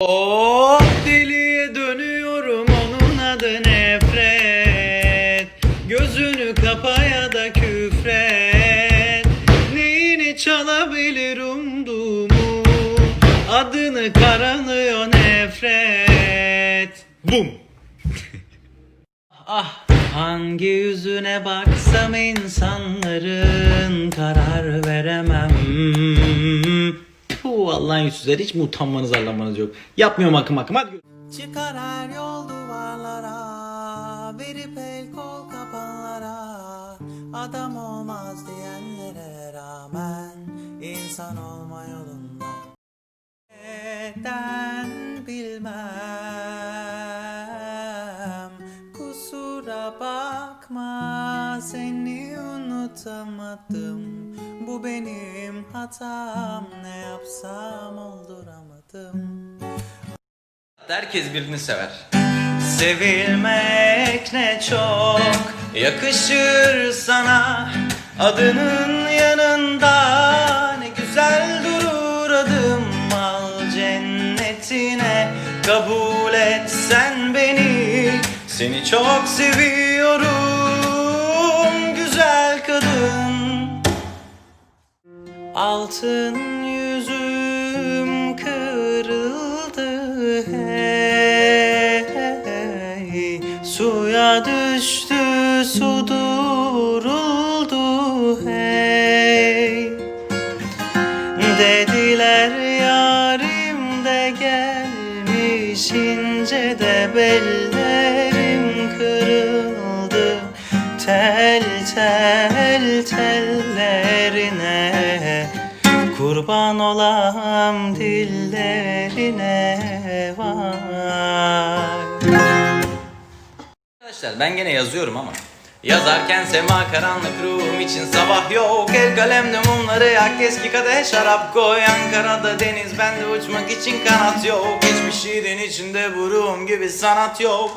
Oh deliye dönüyorum onun adı nefret. Gözünü kapa ya da küfret. Neyini çalabilir umduğumu Adını karanıyor nefret. Bum. Ah hangi yüzüne baksam insanların karar veremem. Allah'ın yüzsüzleri hiç mi utanmanız arlanmanız yok. Yapmıyorum akım akım hadi. Çıkar her yol duvarlara Verip el kol kapanlara Adam olmaz diyenlere rağmen insan olma yolunda Neden bilmem unutamadım Bu benim hatam. Ne yapsam olduramadım. Herkes birini sever. Sevilmek ne çok yakışır sana. Adının yanında ne güzel durur adım. Al cennetine kabul et sen beni. Seni çok seviyorum güzel Altın yüzüm kırıldı hey. Suya düştü su duruldu hey. Dediler yarim de gelmiş ince de bellerim kırıldı. Tel tellerine Kurban olam dillerine vay. Arkadaşlar ben gene yazıyorum ama. Yazarken sema karanlık ruhum için sabah yok. El kalemde mumları yak eski kadeh şarap koy. Ankara'da deniz bende uçmak için kanat yok. Hiçbir şeyden içinde bu ruhum gibi sanat yok